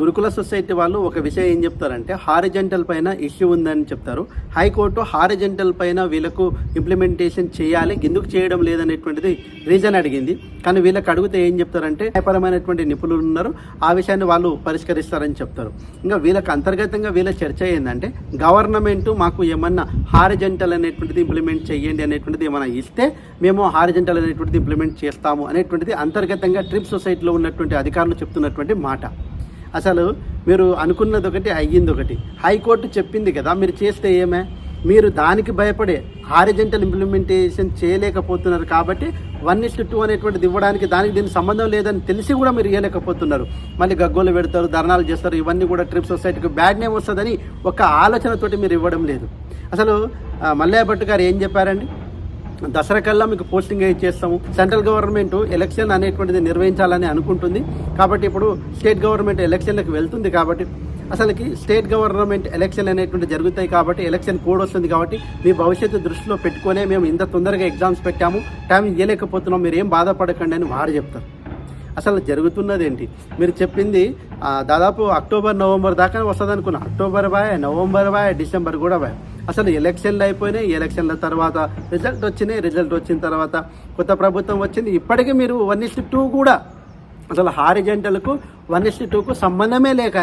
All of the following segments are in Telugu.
గురుకుల సొసైటీ వాళ్ళు ఒక విషయం ఏం చెప్తారంటే హారిజెంటల్ పైన ఇష్యూ ఉందని చెప్తారు. హైకోర్టు హారిజెంటల్ పైన వీళ్ళకు ఇంప్లిమెంటేషన్ చేయాలి ఎందుకు చేయడం లేదనేటువంటిది రీజన్ అడిగింది. కానీ వీళ్ళకి అడిగితే ఏం చెప్తారంటే న్యాయపరమైనటువంటి నిపుణులు ఉన్నారు ఆ విషయాన్ని వాళ్ళు పరిష్కరిస్తారని చెప్తారు. ఇంకా వీళ్ళకి అంతర్గతంగా వీళ్ళ చర్చ ఏంటంటే గవర్నమెంట్ మాకు ఏమన్నా హారిజెంటల్ అనేటువంటిది ఇంప్లిమెంట్ చేయండి అనేటువంటిది ఏమైనా ఇస్తే మేము హారిజెంటల్ అనేటువంటిది ఇంప్లిమెంట్ చేస్తాము అనేటువంటిది అంతర్గతంగా ట్రిప్ సొసైటీలో ఉన్నటువంటి అధికారులు చెప్తున్నటువంటి మాట. అసలు మీరు అనుకున్నది ఒకటి అయ్యింది ఒకటి. హైకోర్టు చెప్పింది కదా మీరు చేస్తే ఏమే? మీరు దానికి భయపడే హారిజెంటల్ ఇంప్లిమెంటేషన్ చేయలేకపోతున్నారు కాబట్టి వన్ ఇస్ టూ అనేటువంటిది ఇవ్వడానికి దానికి దీనికి సంబంధం లేదని తెలిసి కూడా మీరు ఇవ్వలేకపోతున్నారు మళ్ళీ గగ్గోలు పెడతారు ధర్నాలు చేస్తారు ఇవన్నీ కూడా ట్రిప్ సొసైటీకి బ్యాడ్ నేమ్ వస్తుందని ఒక ఆలోచనతోటి మీరు ఇవ్వడం లేదు. అసలు మల్లయ్య భట్ గారు ఏం చెప్పారండి? దసరా కల్లా మీకు పోస్టింగ్ ఇచ్చేస్తాము సెంట్రల్ గవర్నమెంట్ ఎలక్షన్ అనేటువంటిది నిర్వహించాలని అనుకుంటుంది. కాబట్టి ఇప్పుడు స్టేట్ గవర్నమెంట్ ఎలక్షన్లకు వెళ్తుంది కాబట్టి అసలుకి స్టేట్ గవర్నమెంట్ ఎలక్షన్ అనేటువంటి జరుగుతాయి కాబట్టి ఎలక్షన్ కోడ్ వస్తుంది కాబట్టి మీ భవిష్యత్తు దృష్టిలో పెట్టుకునే మేము ఇంత తొందరగా ఎగ్జామ్స్ పెట్టాము. టైం ఇవ్వలేకపోతున్నాం మీరు ఏం బాధపడకండి అని వారు చెప్తారు. అసలు జరుగుతున్నది ఏంటి మీరు చెప్పింది దాదాపు అక్టోబర్ నవంబర్ దాకా వస్తుంది అనుకున్నా October by November by December కూడా బాయ్. అసలు ఎలక్షన్లు అయిపోయినాయి ఎలక్షన్ల తర్వాత రిజల్ట్ వచ్చినాయి రిజల్ట్ వచ్చిన తర్వాత కొత్త ప్రభుత్వం వచ్చింది. ఇప్పటికీ మీరు వన్ ఇస్ టూ కూడా అసలు హారిజెంటల్కు వన్ ఇస్ టూకు సంబంధమే లేక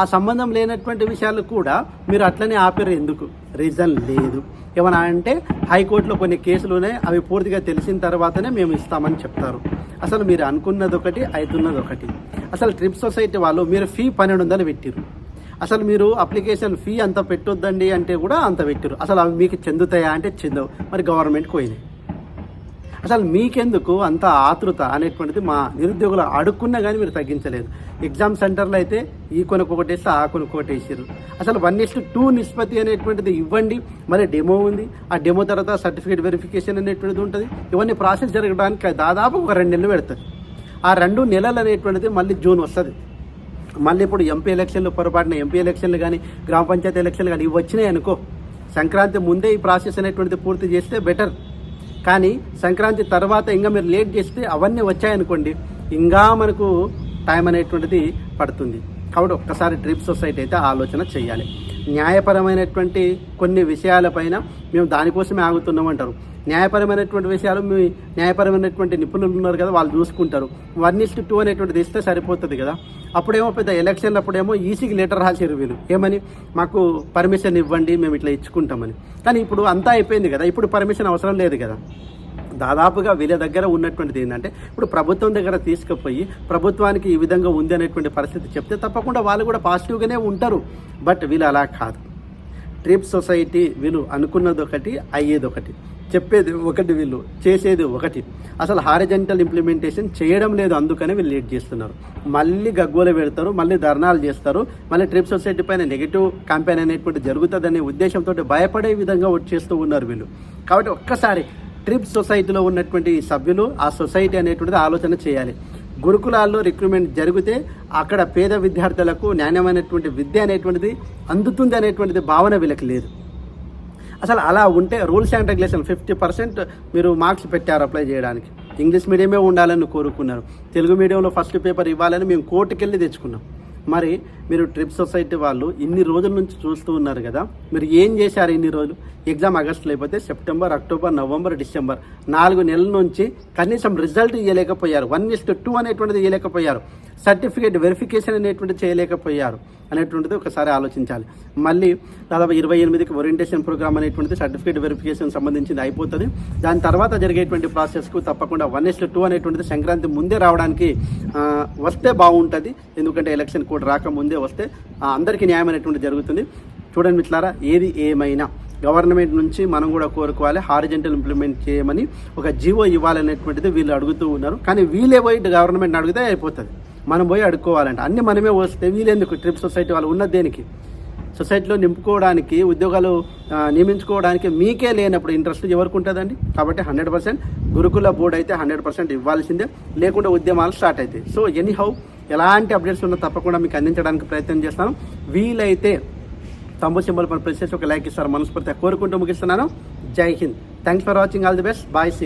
ఆ సంబంధం లేనటువంటి విషయాలు కూడా మీరు అట్లనే ఆపారు. ఎందుకు? రీజన్ లేదు. ఏమన్నా అంటే హైకోర్టులో కొన్ని కేసులు ఉన్నాయి. అవి పూర్తిగా తెలిసిన తర్వాతనే మేము ఇస్తామని చెప్తారు. అసలు మీరు అనుకున్నది ఒకటి అవుతున్నది ఒకటి అసలు ట్రిప్ సొసైటీ వాళ్ళు మీరు ఫీ పన్నెండు వందలు పెట్టిరు అసలు మీరు అప్లికేషన్ ఫీ అంత పెట్టొద్దండి అంటే కూడా అంత పెట్టిరు అసలు అవి మీకు చెందుతాయా అంటే చెందవు. మరి గవర్నమెంట్ పోయినాయి. అసలు మీకెందుకు అంత ఆతృత అనేటువంటిది మా నిరుద్యోగులు అడుక్కున్నా కానీ మీరు తగ్గించలేదు. ఎగ్జామ్ సెంటర్లో అయితే ఈ కొనుక్కు ఒకటి వేస్తే ఆ కొనుక్కు ఒకటి వేసారు అసలు వన్ ఇస్ట్ టూ నిష్పత్తి అనేటువంటిది ఇవ్వండి. మరి డెమో ఉంది. ఆ డెమో తర్వాత సర్టిఫికేట్ వెరిఫికేషన్ అనేటువంటిది ఉంటుంది. ఇవన్నీ ప్రాసెస్ జరగడానికి దాదాపు ఒక రెండు నెలలు పెడుతుంది ఆ రెండు నెలలు అనేటువంటిది మళ్ళీ జూన్ వస్తుంది. మళ్ళీ ఇప్పుడు ఎంపీ ఎలక్షన్లు పొరపాటున ఎంపీ ఎలక్షన్లు కానీ గ్రామ పంచాయతీ ఎలక్షన్లు కానీ ఇవి వచ్చినాయి అనుకో. సంక్రాంతి ముందే ఈ ప్రాసెస్ అనేటువంటిది పూర్తి చేస్తే బెటర్ కానీ సంక్రాంతి తర్వాత ఇంకా మీరు లేట్ చేస్తే అవన్నీ వచ్చాయనుకోండి ఇంకా మనకు టైం అనేటువంటిది పడుతుంది. కాబట్టి ఒక్కసారి ట్రిప్ సొసైటీ అయితే ఆలోచన చేయాలి. న్యాయపరమైనటువంటి కొన్ని విషయాలపైన మేము దానికోసమే ఆగుతున్నాం అంటారు న్యాయపరమైనటువంటి విషయాలు మీ న్యాయపరమైనటువంటి నిపుణులు ఉన్నారు కదా వాళ్ళు చూసుకుంటారు. వన్ ఇస్ట్ టూ అనేటువంటిది ఇస్తే సరిపోతుంది కదా. అప్పుడేమో పెద్ద ఎలక్షన్లు అప్పుడేమో ఈసీకి లెటర్ రాసారు వీళ్ళు. ఏమని? మాకు పర్మిషన్ ఇవ్వండి మేము ఇట్లా ఇచ్చుకుంటామని. కానీ ఇప్పుడు అంతా అయిపోయింది కదా. ఇప్పుడు పర్మిషన్ అవసరం లేదు కదా. దాదాపుగా వీళ్ళ దగ్గర ఉన్నటువంటిది ఏంటంటే ఇప్పుడు ప్రభుత్వం దగ్గర తీసుకుపోయి ప్రభుత్వానికి ఈ విధంగా ఉంది అనేటువంటి పరిస్థితి చెప్తే తప్పకుండా వాళ్ళు కూడా పాజిటివ్గానే ఉంటారు. బట్ వీళ్ళు అలా కాదు. ట్రిప్ సొసైటీ వీళ్ళు అనుకున్నది ఒకటి అయ్యేది ఒకటి. చెప్పేది ఒకటి వీళ్ళు చేసేది ఒకటి. అసలు హారిజెంటల్ ఇంప్లిమెంటేషన్ చేయడం లేదు అందుకనే వీళ్ళు లేట్ చేస్తున్నారు. మళ్ళీ గగ్గోలు పెడతారు మళ్ళీ ధర్నాలు చేస్తారు మళ్ళీ ట్రిప్ సొసైటీ పైన నెగిటివ్ క్యాంపెయిన్ అనేటువంటి జరుగుతుందనే ఉద్దేశంతో భయపడే విధంగా వచ్చేస్తూ ఉన్నారు వీళ్ళు. కాబట్టి ఒక్కసారి ట్రిప్ సొసైటీలో ఉన్నటువంటి సభ్యులు ఆ సొసైటీ అనేటువంటిది ఆలోచన చేయాలి. గురుకులాల్లో రిక్రూట్మెంట్ జరిగితే అక్కడ పేద విద్యార్థులకు నాణ్యమైనటువంటి విద్య అనేటువంటిది అందుతుంది అనేటువంటిది భావన వీళ్ళకి లేదు. అసలు అలా ఉంటే rules and regulation fifty percent మీరు మార్క్స్ పెట్టారు అప్లై చేయడానికి. ఇంగ్లీష్ మీడియమే ఉండాలని కోరుకున్నారు. తెలుగు మీడియంలో ఫస్ట్ పేపర్ ఇవ్వాలని మేము కోర్టుకెళ్ళి తెచ్చుకున్నాం. మరి మీరు ట్రిప్ సొసైటీ వాళ్ళు ఇన్ని రోజుల నుంచి చూస్తూ ఉన్నారు కదా మీరు ఏం చేశారు ఇన్ని రోజులు? ఎగ్జామ్ ఆగస్ట్ లేకపోతే సెప్టెంబర్ అక్టోబర్ నవంబర్ డిసెంబర్ నాలుగు నెలల నుంచి కనీసం రిజల్ట్ ఇవ్వలేకపోయారు వన్ ఇస్ టూ అనేటువంటిది ఇవ్వలేకపోయారు సర్టిఫికేట్ వెరిఫికేషన్ అనేటువంటి చేయలేకపోయారు అనేటువంటిది ఒకసారి ఆలోచించాలి. మళ్ళీ దాదాపు ఇరవై ఎనిమిదికి ఓరియంటేషన్ ప్రోగ్రామ్ అనేటువంటిది సర్టిఫికేట్ వెరిఫికేషన్ సంబంధించింది అయిపోతుంది. దాని తర్వాత జరిగేటువంటి ప్రాసెస్కు తప్పకుండా వన్ ఎస్ టూ అనేటువంటిది సంక్రాంతి ముందే రావడానికి వస్తే బాగుంటుంది. ఎందుకంటే ఎలక్షన్ కోడ్ రాక ముందే వస్తే ఆ, అందరికీ న్యాయం అనేటువంటి జరుగుతుంది. చూడండి మిట్లారా ఏది ఏమైనా గవర్నమెంట్ నుంచి మనం కూడా కోరుకోవాలి హారిజెంటల్ ఇంప్లిమెంట్ చేయమని ఒక జీవో ఇవ్వాలనేటువంటిది వీళ్ళు అడుగుతూ ఉన్నారు. కానీ వీళ్ళే పోయి గవర్నమెంట్ అడిగితే అయిపోతుంది. మనం పోయి అడుక్కోవాలంటే. అన్ని మనమే వస్తే వీలేందుకు ట్రిప్ సొసైటీ వాళ్ళు ఉన్నది దేనికి? సొసైటీలో నింపుకోవడానికి ఉద్యోగాలు నియమించుకోవడానికి మీకే లేనప్పుడు ఇంట్రెస్ట్ ఎవరికి ఉంటుందండి? కాబట్టి హండ్రెడ్ పర్సెంట్ గురుకుల బోర్డు అయితే హండ్రెడ్ పర్సెంట్ ఇవ్వాల్సిందే. లేకుండా ఉద్యమాలు స్టార్ట్ అవుతాయి. సో ఎనీ హౌ ఎలాంటి అప్డేట్స్ ఉన్నా తప్పకుండా మీకు అందించడానికి ప్రయత్నం చేస్తాను. వీలైతే తంబు సింబల్ పని ప్రెస్ చేసి ఒక లైక్ ఇస్తారు మనస్ఫూర్తిగా కోరుకుంటూ ముగిస్తున్నాను. Jai Hind. Thanks for watching all the best bye see